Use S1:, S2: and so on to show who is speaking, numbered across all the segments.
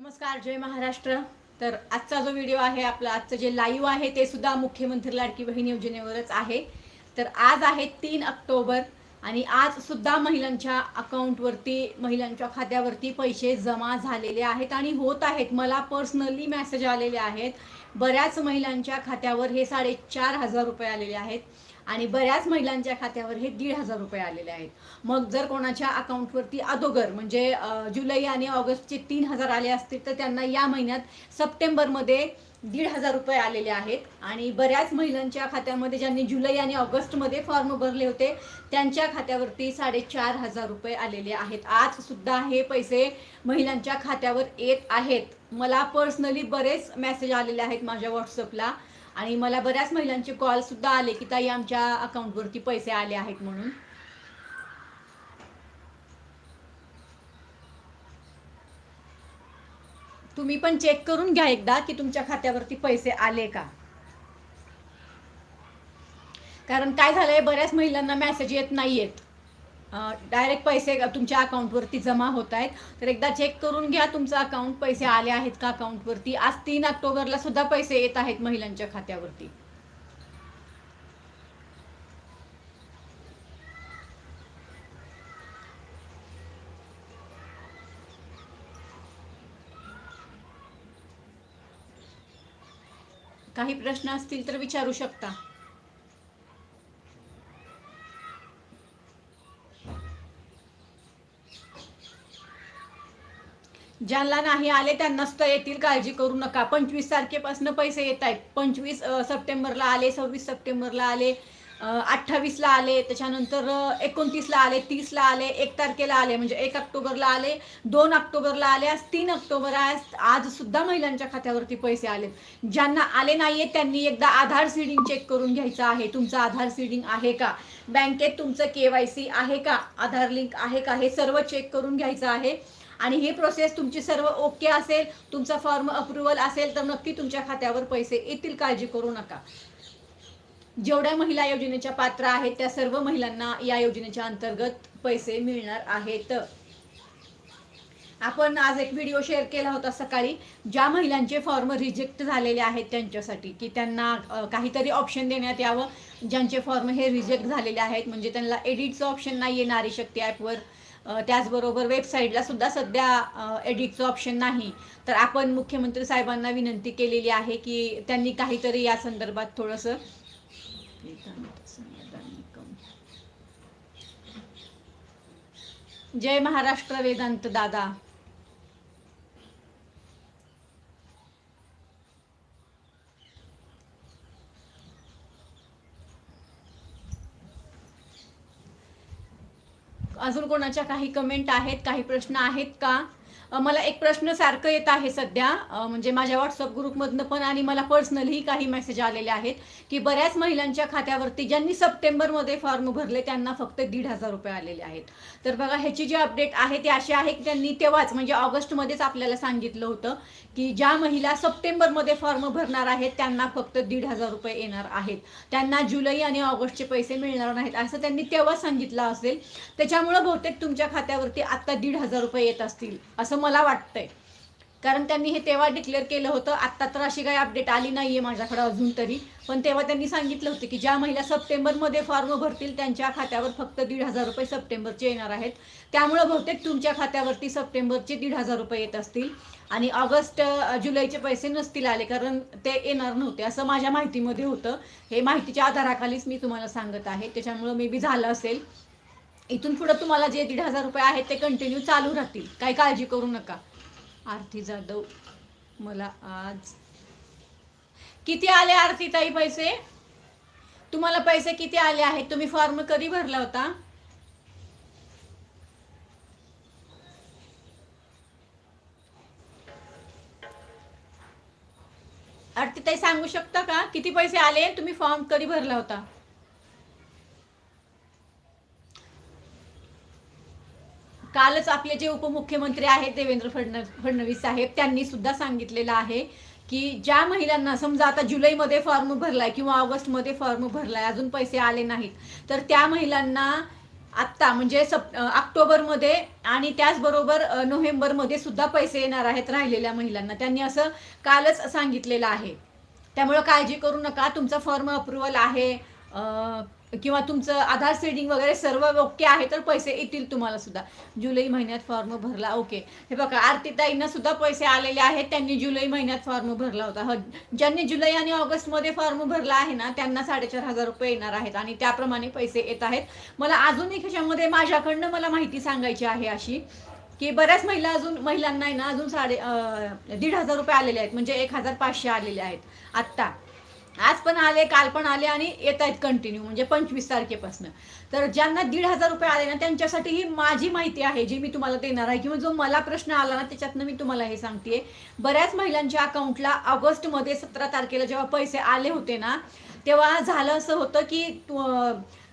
S1: नमस्कार जय महाराष्ट्र. तर आजचा जो व्हिडिओ आहे आपला आजचं जे लाईव्ह आहे ते सुद्धा मुख्यमंत्री लाडकी बहीण योजनेवरच आहे. तर आज आहे तीन ऑक्टोबर आणि आज सुद्धा महिलांच्या अकाउंटवरती महिलांच्या खात्यावरती पैसे जमा झालेले आहेत आणि होत आहेत. मला पर्सनली मेसेज आलेले आहेत. बऱ्याच महिलांच्या खात्यावर हे साडेचार हजार रुपये आलेले आहेत. आणि बऱ्याच महिलांच्या खात्यावर हे दीड हजार रुपये आलेले आहेत. मग जर कोणाच्या अकाउंटवरती अगोदर म्हणजे जुलै आणि ऑगस्टचे तीन हजार आले असतील तर त्यांना या महिन्यात सप्टेंबरमध्ये दीड हजार रुपये आलेले आहेत. आणि बऱ्याच महिलांच्या खात्यामध्ये ज्यांनी जुलै आणि ऑगस्टमध्ये फॉर्म भरले होते त्यांच्या खात्यावरती साडेचार हजार रुपये आलेले आहेत. आज सुद्धा हे पैसे महिलांच्या खात्यावर येत आहेत. मला पर्सनली बरेच मेसेज आलेले आहेत माझ्या व्हॉट्सअपला. आणि मला बऱ्याच महिलांचे कॉल सुद्धा आले की ताई आमच्या अकाउंटवरती पैसे आले आहेत म्हणून. तुम्ही पण चेक करून घ्या एकदा की तुमच्या खात्यावरती पैसे आले का. कारण काय झालंय बऱ्याच महिलांना मेसेज येत नाहीयेत. डायरेक्ट पैसे तुमच्या अकाउंटवरती जमा होत आहेत. तर एकदा चेक करून घ्या तुमचं अकाउंट पैसे आले आहेत का अकाउंटवरती आज तीन ऑक्टोबरला सुद्धा पैसे येत आहेत महिलांच्या खात्यावरती. काही प्रश्न असतील तर विचारू शकता. ज्यांना नाही आले त्यांनाच तर येतील काळजी करू नका. पंचवीस तारखेपासून पैसे येत आहेत. पंचवीस सप्टेंबरला आले सव्वीस सप्टेंबरला आले अठ्ठावीसला आले त्याच्यानंतर एकोणतीसला आले तीसला आले एक तारखेला आले म्हणजे एक ऑक्टोबरला आले दोन ऑक्टोबरला आले आज तीन ऑक्टोबर आज आज सुद्धा महिलांच्या खात्यावरती पैसे आले. ज्यांना आले नाहीये त्यांनी एकदा आधार सीडिंग चेक करून घ्यायचं आहे. तुमचं आधार सीडिंग आहे का? बँकेत तुमचं केवायसी आहे का? आधार लिंक आहे का? हे सर्व चेक करून घ्यायचं आहे. आणि ही प्रोसेस तुमची सर्व ओके असेल तुमचा फॉर्म अप्रुव्हल असेल तर नक्की तुमच्या खात्यावर पैसे येतील काळजी करू नका. जेवढ्या महिला योजनेच्या पात्र आहेत त्या सर्व महिलांना या योजनेच्या अंतर्गत पैसे मिळणार आहेत. आपण आज एक व्हिडिओ शेअर केला होता सकाळी ज्या महिलांचे फॉर्म रिजेक्ट झालेले आहेत त्यांच्यासाठी की त्यांना काहीतरी ऑप्शन देण्यात यावं. ज्यांचे फॉर्म हे रिजेक्ट झालेले आहेत म्हणजे त्यांना एडिटचं ऑप्शन नाही आहे नारी शक्ती ॲपवर त्याचबरोबर वेबसाईटला सुद्धा सध्या एडिटचं ऑप्शन नाही. तर आपण मुख्यमंत्री साहेबांना विनंती केलेली आहे की त्यांनी काहीतरी या संदर्भात थोडंसं जय महाराष्ट्र वेदांत दादा. अजून कोणाच्या काही कमेंट आहेत काही प्रश्न आहेत का? मला एक प्रश्न सारखं येत आहे सध्या. म्हणजे माझ्या व्हॉट्सअप ग्रुपमधनं पण आणि मला पर्सनलही काही मेसेज आलेले आहेत की बऱ्याच महिलांच्या खात्यावरती ज्यांनी सप्टेंबरमध्ये फॉर्म भरले त्यांना फक्त दीड हजार रुपये आलेले आहेत. तर बघा ह्याची जी अपडेट आहे ती अशी आहे की त्यांनी तेव्हाच म्हणजे ऑगस्टमध्येच आपल्याला सांगितलं होतं की ज्या महिला सप्टेंबरमध्ये फॉर्म भरणार आहेत त्यांना फक्त दीड हजार रुपये येणार आहेत. त्यांना जुलै आणि ऑगस्टचे पैसे मिळणार नाहीत असं त्यांनी तेव्हा सांगितलं असेल. त्याच्यामुळं बहुतेक तुमच्या खात्यावरती आत्ता दीड हजार रुपये येत असतील असं मला वाटतंय. कारण त्यांनी हे तेव्हा डिक्लेअर केलं होतं. आत्ता तर अशी काही अपडेट आली नाहीये माझ्याकडे अजून तरी. पण तेव्हा त्यांनी सांगितलं होतं की ज्या महिला सप्टेंबरमध्ये फॉर्म भरतील त्यांच्या खात्यावर फक्त दीड हजार रुपये सप्टेंबरचे येणार आहेत. त्यामुळं बहुतेक तुमच्या खात्यावरती सप्टेंबरचे दीड हजार रुपये येत असतील. आणि ऑगस्ट जुलैचे पैसे नसतील आले कारण ते येणार नव्हते. असं माझ्या माहितीमध्ये होतं. हे माहितीच्या आधाराखालीच मी तुम्हाला सांगत आहे. त्याच्यामुळं मे बी झालं असेल. इथून पुढं तुम्हाला जे दीड हजार रुपये आहेत ते कंटिन्यू चालू राहतील. काही काळजी करू नका. आरती जाधव मला आज किती आले आरती ताई पैसे? तुम्हाला पैसे किती आले आहेत? तुम्ही फॉर्म कधी भरला होता? आरती ताई सांगू शकता का? किती पैसे आले? तुम्ही फॉर्म कधी भरला होता? कालच आपले जे उपमुख्यमंत्री आहेत देवेंद्र फडणवीस फडणवीस साहेब त्यांनी सुद्धा सांगितलेलं आहे की ज्या महिलांना समजा आता जुलैमध्ये फॉर्म भरलाय किंवा ऑगस्टमध्ये फॉर्म भरलाय अजून पैसे आले नाहीत तर त्या महिलांना आत्ता म्हणजे सप ऑक्टोबरमध्ये आणि त्याचबरोबर नोव्हेंबरमध्ये सुद्धा पैसे येणार आहेत राहिलेल्या महिलांना. त्यांनी असं कालच सांगितलेलं आहे. त्यामुळं काळजी करू नका तुमचा फॉर्म अप्रुव्हल आहे. किंवा तुमचं आधार सेडिंग वगैरे सर्व ओके आहे तर पैसे येतील तुम्हाला सुद्धा. जुलै महिन्यात फॉर्म भरला ओके. हे बघा आरतीताईंना सुद्धा पैसे आलेले आहेत. त्यांनी जुलै महिन्यात फॉर्म भरला होता. ह ज्यांनी जुलै आणि ऑगस्टमध्ये फॉर्म भरला आहे ना त्यांना साडेचार हजार रुपये येणार आहेत आणि त्याप्रमाणे पैसे येत आहेत. मला अजून एक ह्याच्यामध्ये माझ्याकडनं मला माहिती सांगायची आहे अशी की बऱ्याच महिला अजून महिलांना आहे ना अजून साडे दीड हजार रुपये आलेले आहेत. म्हणजे एक हजार पाचशे आलेले आहेत. आत्ता. आज पण आले काल पण आले आणि येत आहेत कंटिन्यू म्हणजे पंचवीस तारखेपासून. तर ज्यांना दीड हजार रुपये आले ना त्यांच्यासाठी ही माझी माहिती आहे जी मी तुम्हाला देणार आहे. किंवा जो मला प्रश्न आला ना त्याच्यातनं मी तुम्हाला हे सांगते बऱ्याच महिलांच्या अकाउंटला ऑगस्टमध्ये सतरा तारखेला जेव्हा पैसे आले होते ना तेव्हा झालं असं होतं की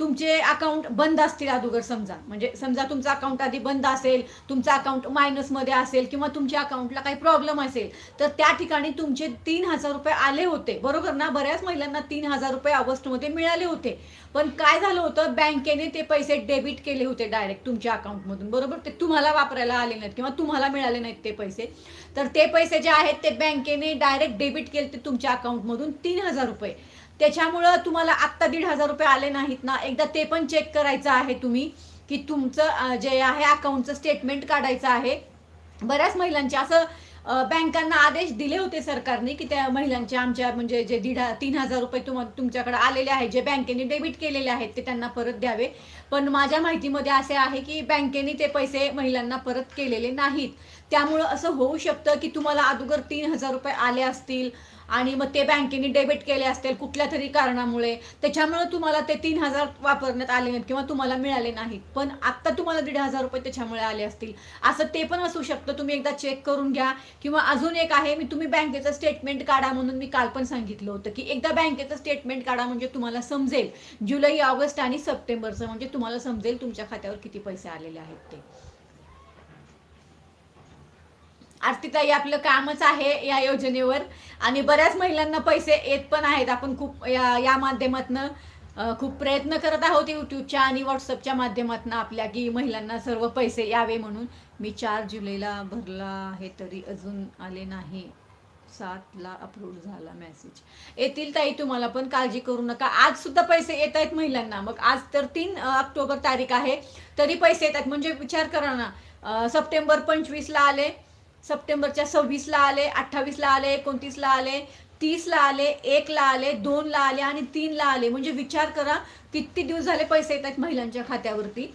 S1: तुमचे अकाउंट बंद असतील अगोदर समजा. म्हणजे समजा तुमचं अकाउंट आधी बंद असेल तुमचं अकाउंट मायनसमध्ये असेल किंवा तुमच्या अकाउंटला काही प्रॉब्लेम असेल तर त्या ठिकाणी तुमचे तीन हजार रुपये आले होते. बरोबर ना? बऱ्याच महिलांना तीन हजार रुपये ऑगस्टमध्ये मिळाले होते. पण काय झालं होतं? बँकेने ते पैसे डेबिट केले होते डायरेक्ट तुमच्या अकाउंटमधून बरोबर? ते तुम्हाला वापरायला आले नाहीत किंवा तुम्हाला मिळाले नाहीत ते पैसे. तर ते पैसे जे आहेत ते बँकेने डायरेक्ट डेबिट केले ते तुमच्या अकाउंटमधून तीन हजार रुपये. त्याच्यामुळं तुम्हाला आत्ता दीड हजार रुपये आले नाहीत ना. एकदा ते पण चेक करायचं आहे तुम्ही की तुमचं जे आहे अकाउंटचं स्टेटमेंट काढायचं आहे. बऱ्याच महिलांचे असं बँकांना आदेश दिले होते सरकारने की त्या महिलांच्या आमच्या म्हणजे जे दीड तीन हजार रुपये तुम तुमच्याकडे आलेले आहेत जे बँकेने डेबिट केलेले आहेत ते त्यांना परत द्यावे. पण माझ्या माहितीमध्ये असे आहे की बँकेने ते पैसे महिलांना परत केलेले नाहीत. त्यामुळं असं होऊ शकतं की तुम्हाला अगोदर तीन हजार रुपये आले असतील आणि मग ते बँकेने डेबिट केले असतील कुठल्या तरी कारणामुळे. त्याच्यामुळे तुम्हाला ते तीन हजार वापरण्यात आले नाहीत किंवा तुम्हाला मिळाले नाहीत. पण आत्ता तुम्हाला दीड हजार रुपये त्याच्यामुळे आले असतील. असं ते पण असू शकतं. तुम्ही एकदा चेक करून घ्या. किंवा अजून एक आहे मी तुम्ही बँकेचं स्टेटमेंट काढा म्हणून मी काल पण सांगितलं होतं की एकदा बँकेचं स्टेटमेंट काढा म्हणजे तुम्हाला समजेल. जुलै ऑगस्ट आणि सप्टेंबरचं म्हणजे तुम्हाला समजेल तुमच्या खात्यावर किती पैसे आलेले आहेत ते. आरतीताई आपलं कामच आहे या योजनेवर. आणि बऱ्याच महिलांना पैसे येत पण आहेत. आपण खूप या या माध्यमातनं खूप प्रयत्न करत आहोत यूट्यूबच्या आणि व्हॉट्सअपच्या माध्यमातून आपल्या की महिलांना सर्व पैसे यावे म्हणून. मी चार जुलैला भरला आहे तरी अजून आले नाही. सातला अप्रूव्ह झाला मेसेज येतील ताई तुम्हाला पण काळजी करू नका. आज सुद्धा पैसे येत आहेत महिलांना. मग आज तर तीन ऑक्टोबर तारीख आहे. तरी पैसे येत आहेत. म्हणजे विचार करा ना. सप्टेंबर पंचवीसला आले सप्टेंबरच्या सव्वीसला आले अठ्ठावीसला आले एकोणतीसला आले तीसला आले एकला आले दोनला आले आणि तीनला आले. म्हणजे विचार करा किती दिवस झाले पैसे येत आहेत महिलांच्या खात्यावरती.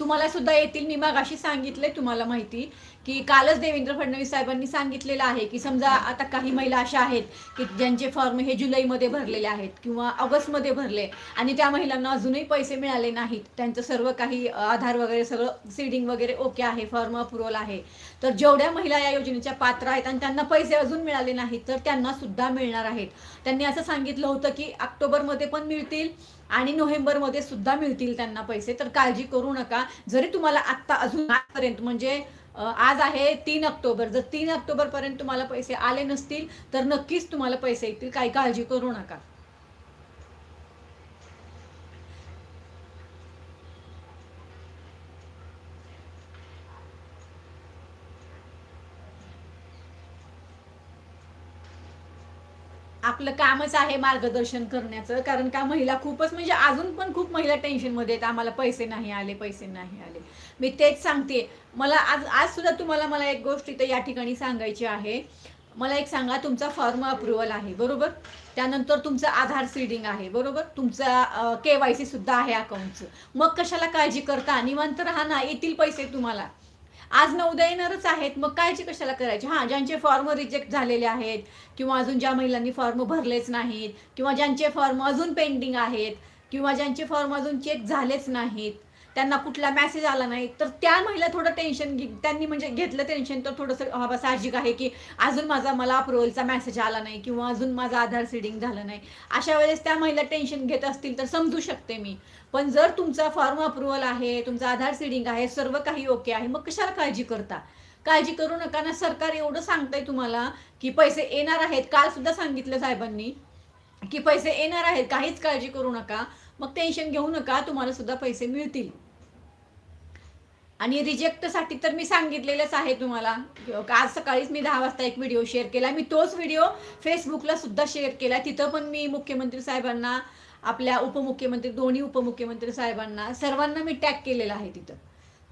S1: तुम्हाला सुद्धा येतील. मी मागाशी सांगितले तुम्हाला माहिती. की कालच देवेंद्र फडणवीस साहेबांनी सांगितलेलं आहे की समजा आता काही महिला अशा आहेत की ज्यांचे फॉर्म हे जुलैमध्ये भरलेले आहेत किंवा ऑगस्टमध्ये भरले आणि त्या महिलांना अजूनही पैसे मिळाले नाहीत त्यांचं सर्व काही आधार वगैरे सगळं सीडिंग वगैरे ओके आहे फॉर्म अप्रुव्हल आहे. तर जेवढ्या महिला या योजनेच्या पात्र आहेत आणि त्यांना पैसे अजून मिळाले नाहीत तर त्यांना सुद्धा मिळणार आहेत. त्यांनी असं सांगितलं होतं की ऑक्टोबरमध्ये पण मिळतील आणि नोव्हेंबरमध्ये सुद्धा मिळतील त्यांना पैसे. तर काळजी करू नका. जरी तुम्हाला आत्ता अजून आजपर्यंत म्हणजे आज आहे तीन ऑक्टोबर. जर तीन ऑक्टोबरपर्यंत तुम्हाला पैसे आले नसतील तर नक्कीच तुम्हाला पैसे येतील. काही काळजी करू नका. आपलं कामच आहे मार्गदर्शन करण्याचं कारण का महिला खूपच म्हणजे अजून पण खूप महिला टेन्शनमध्ये आहेत. आम्हाला पैसे नाही आले पैसे नाही आले. मी तेच सांगते. मला आज आज सुद्धा तुम्हाला मला एक गोष्ट इथं या ठिकाणी सांगायची आहे. मला एक सांगा तुमचा फॉर्म अप्रुव्हल आहे बरोबर? त्यानंतर तुमचं आधार सीडिंग आहे बरोबर? तुमचा के वाय सी सुद्धा आहे अकाउंटचं मग कशाला काळजी करता? निवांत राहा ना येतील पैसे तुम्हाला. आज न उद्या येणारच आहेत. मग कायची कशाला करायची? हां ज्यांचे फॉर्म रिजेक्ट झालेले आहेत किंवा अजून ज्या महिलांनी फॉर्म भरलेच नाहीत किंवा ज्यांचे फॉर्म अजून पेंडिंग आहेत किंवा ज्यांचे फॉर्म अजून चेक झालेच नाहीत त्यांना कुठला मेसेज आला नाही. तर त्या महिला थोडं टेन्शन त्यांनी म्हणजे घेतलं टेन्शन तर थोडंसं बाबा बा साहजिक आहे की अजून माझा मला अप्रुव्हलचा मेसेज आला नाही किंवा अजून माझं आधार सिडिंग झालं नाही. अशा वेळेस त्या महिला टेन्शन घेत असतील तर समजू शकते मी. पण जर तुमचा फॉर्म अप्रुव्हल आहे तुमचा आधार सिडिंग आहे सर्व काही ओके आहे मग कशाला काळजी करता? काळजी करू नका ना. सरकार एवढं सांगतंय तुम्हाला की पैसे येणार आहेत. काल सुद्धा सांगितलं साहेबांनी की पैसे येणार आहेत. काहीच काळजी करू नका. मग टेन्शन घेऊ नका. तुम्हाला सुद्धा पैसे मिळतील. आणि रिजेक्टसाठी तर मी सांगितलेलंच आहे तुम्हाला. आज सकाळीच मी दहा वाजता एक व्हिडिओ शेअर केला. मी तोच व्हिडिओ फेसबुकला सुद्धा शेअर केला. तिथं पण मी मुख्यमंत्री साहेबांना आपल्या उपमुख्यमंत्री दोन्ही उपमुख्यमंत्री साहेबांना सर्वांना मी टॅग केलेला आहे तिथं.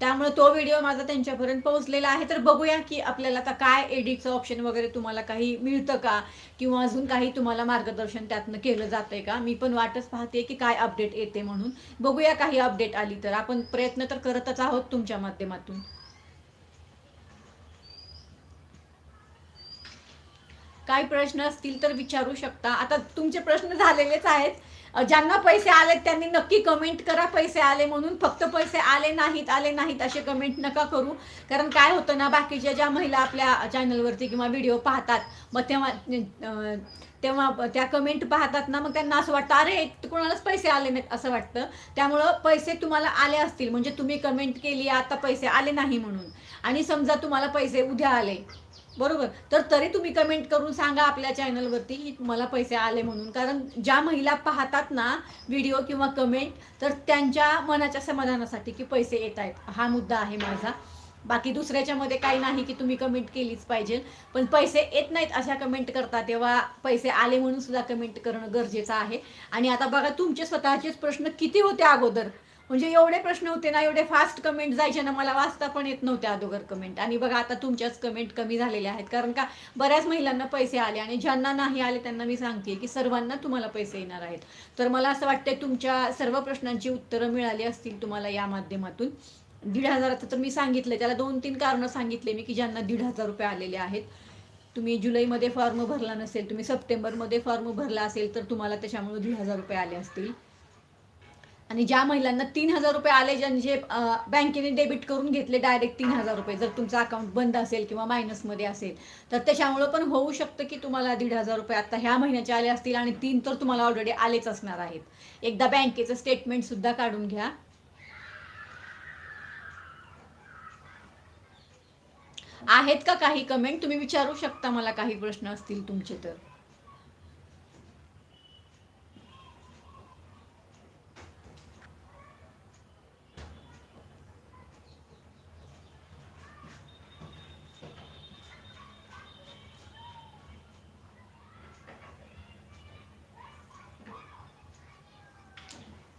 S1: त्यामुळे तो व्हिडिओ माझा त्यांच्यापर्यंत पोहोचलेला आहे. तर बघूया की आपल्याला आता काय एडिटचं ऑप्शन वगैरे तुम्हाला काही मिळतं का? किंवा अजून काही तुम्हाला मार्गदर्शन त्यातनं केलं जातंय का? मी पण वाटच पाहते की काय अपडेट येते म्हणून. बघूया काही अपडेट आली तर. आपण प्रयत्न तर करतच आहोत तुमच्या माध्यमातून. काय प्रश्न असतील तर विचारू शकता. आता तुमचे प्रश्न झालेलेच आहेत. ज्यांना पैसे आलेत त्यांनी नक्की कमेंट करा पैसे आले म्हणून. फक्त पैसे आले नाहीत आले नाहीत असे कमेंट नका करू. कारण काय होतं ना बाकीच्या ज्या महिला आपल्या चॅनलवरती किंवा व्हिडिओ पाहतात मग तेव्हा तेव्हा त्या कमेंट पाहतात ना मग त्यांना असं वाटतं अरे कोणालाच पैसे आले नाहीत असं वाटतं. त्यामुळं पैसे तुम्हाला आले असतील. म्हणजे तुम्ही कमेंट केली आता पैसे आले नाही म्हणून. आणि समजा तुम्हाला पैसे उद्या आले बरोबर. तर तरी तुम्ही कमेंट करून सांगा आपल्या चॅनलवरती की मला पैसे आले म्हणून. कारण ज्या महिला पाहतात ना व्हिडिओ किंवा कमेंट तर त्यांच्या मनाच्या समाधानासाठी की पैसे येत आहेत. हा मुद्दा आहे माझा. बाकी दुसऱ्याच्यामध्ये काही नाही की तुम्ही कमेंट केलीच पाहिजे. पण पैसे येत नाहीत अशा कमेंट करता तेव्हा पैसे आले म्हणून सुद्धा कमेंट करणं गरजेचं आहे. आणि आता बघा तुमचे स्वतःचेच प्रश्न किती होते अगोदर? म्हणजे एवढे प्रश्न होते ना एवढे फास्ट कमेंट जायचे ना मला वाचता पण येत नव्हते अगोदर कमेंट आणि बघा आता तुमच्याच कमेंट कमी झालेल्या आहेत. कारण का बऱ्याच महिलांना पैसे आले आणि ज्यांना नाही आले त्यांना मी सांगते की सर्वांना तुम्हाला पैसे येणार आहेत. तर मला असं वाटतंय तुमच्या सर्व प्रश्नांची उत्तरं मिळाली असतील तुम्हाला या माध्यमातून. दीड हजाराचं तर मी सांगितलं त्याला दोन तीन कारणं सांगितले मी की ज्यांना दीड हजार रुपये आलेले आहेत. तुम्ही जुलैमध्ये फॉर्म भरला नसेल तुम्ही सप्टेंबरमध्ये फॉर्म भरला असेल तर तुम्हाला त्याच्यामुळे दीड हजार रुपये आले असतील. आणि ज्या महिलांना तीन हजार रुपये आले ज्यांचे बँकेने डेबिट करून घेतले डायरेक्ट तीन हजार रुपये जर तुमचं अकाउंट बंद असेल किंवा मायनसमध्ये असेल तर त्याच्यामुळं पण होऊ शकतं की तुम्हाला दीड हजार रुपये आता ह्या महिन्याचे आले असतील आणि तीन तर तुम्हाला ऑलरेडी आलेच असणार आहेत. एकदा बँकेचं स्टेटमेंट सुद्धा काढून घ्या. आहेत का काही कमेंट तुम्ही विचारू शकता मला काही प्रश्न असतील तुमचे तर.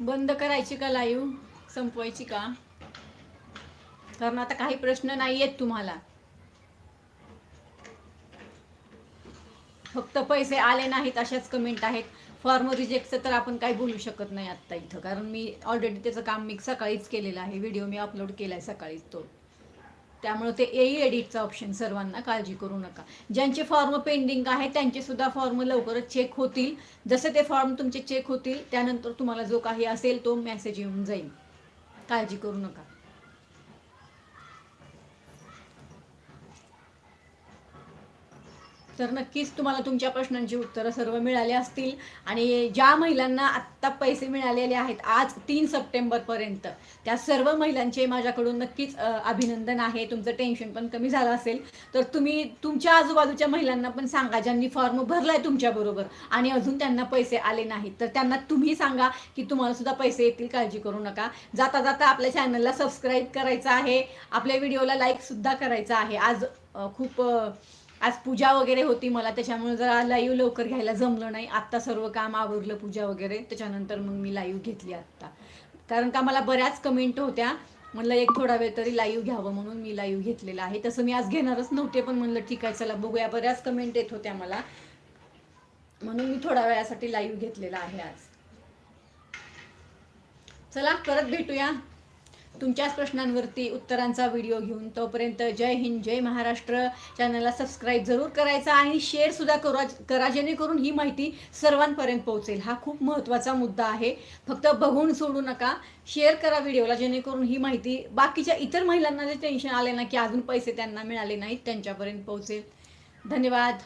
S1: बंद करायची का लाईव्ह संपवायची का? कारण आता काही प्रश्न नाही आहेत तुम्हाला. फक्त पैसे आले नाहीत अशाच कमेंट आहेत. फॉर्म रिजेक्टचं तर आपण काही बोलू शकत नाही आत्ता इथं. कारण मी ऑलरेडी त्याचं काम मी सकाळीच केलेलं आहे. व्हिडिओ मी अपलोड केला आहे सकाळीच तो. त्यामुळे ते एई एडिटचा ऑप्शन सर्वांना काळजी करू नका. ज्यांचे फॉर्म पेंडिंग आहे त्यांचे सुद्धा फॉर्म लवकरच चेक होतील. जसे ते फॉर्म तुमचे चेक होतील त्यानंतर तुम्हाला जो काही असेल तो मेसेज येऊन जाईल. काळजी करू नका. तर नक्कीच तुम्हाला तुमच्या प्रश्नांची उत्तरं सर्व मिळाली असतील. आणि ज्या महिलांना आत्ता पैसे मिळालेले आहेत आज तीन सप्टेंबरपर्यंत त्या सर्व महिलांचे माझ्याकडून नक्कीच अभिनंदन आहे. तुमचं टेन्शन पण कमी झालं असेल तर तुम्ही तुमच्या आजूबाजूच्या महिलांना पण सांगा ज्यांनी फॉर्म भरलाय तुमच्याबरोबर आणि अजून त्यांना पैसे आले नाहीत. तर त्यांना तुम्ही सांगा की तुम्हाला सुद्धा पैसे येतील काळजी करू नका. जाता जाता आपल्या चॅनलला सबस्क्राईब करायचं आहे. आपल्या व्हिडिओला लाईकसुद्धा सुद्धा आहे. आज खूप आज पूजा वगैरे होती मला त्याच्यामुळे जरा लाईव्ह लवकर घ्यायला जमलं नाही. आत्ता सर्व काम आवरलं पूजा वगैरे त्याच्यानंतर मग मी लाईव्ह घेतली आत्ता. कारण का मला बऱ्याच कमेंट होत्या. म्हणलं एक थोडा वेळ तरी लाईव्ह घ्यावं म्हणून मी लाईव्ह घेतलेला आहे. तसं मी आज घेणारच नव्हते पण म्हणलं ठीक आहे चला बघूया. बऱ्याच कमेंट येत होत्या मला. म्हणून मी थोड्या वेळासाठी लाईव्ह घेतलेला आहे आज. चला परत भेटूया. तुमच्याच प्रश्नांवरती उत्तरांचा व्हिडिओ घेऊन तोपर्यंत जय हिंद जय महाराष्ट्र. चॅनलला सबस्क्राईब जरूर करायचा आणि शेअर सुद्धा करा करा जेणेकरून ही माहिती सर्वांपर्यंत पोहोचेल. हा खूप महत्त्वाचा मुद्दा आहे. फक्त बघून सोडू नका शेअर करा व्हिडिओला जेणेकरून ही माहिती बाकीच्या इतर महिलांना जे टेन्शन आले ना की अजून पैसे त्यांना मिळाले नाहीत त्यांच्यापर्यंत पोहोचेल. धन्यवाद.